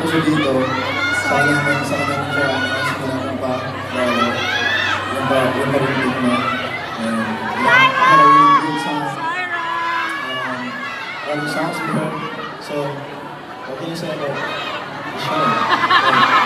po dito. Sana naman, sana naman siya, ano, kasi kailangan pa, lalo, yung ba, yung marunod na, and, yung harawin din sa, um, ano, sa house mo. So, okay na sa'yo, siya.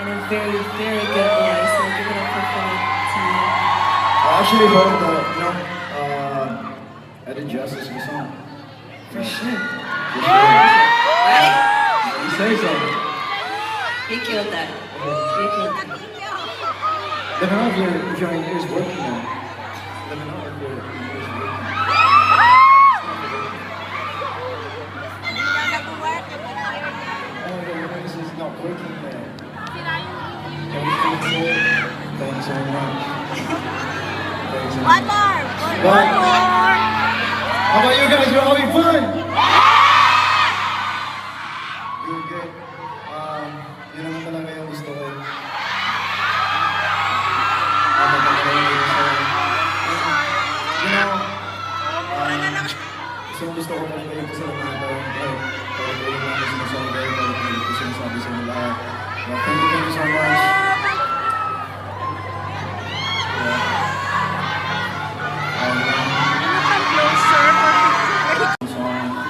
in a very, very good way. So give it up for Philip tonight. I actually heard the, you know, uh, Eddie Justice the song. For sure. For sure. Right? You say so. He killed that. He killed that. Let me know if your, if your ears working now. Let me know if your ears working. Oh, your ears is not working Thanks so much. Thanks so much. One more. One, but, one more. How about you guys? You're having fun. Yeah! You're good. Um, yun naman talaga yung gusto ko. Ano talaga yung gusto ko. You gusto ko gusto ko talaga yung kasalanan ko. Kaya ko yung mga sinasabi ko. Kaya ko sinasabi sa mga lahat.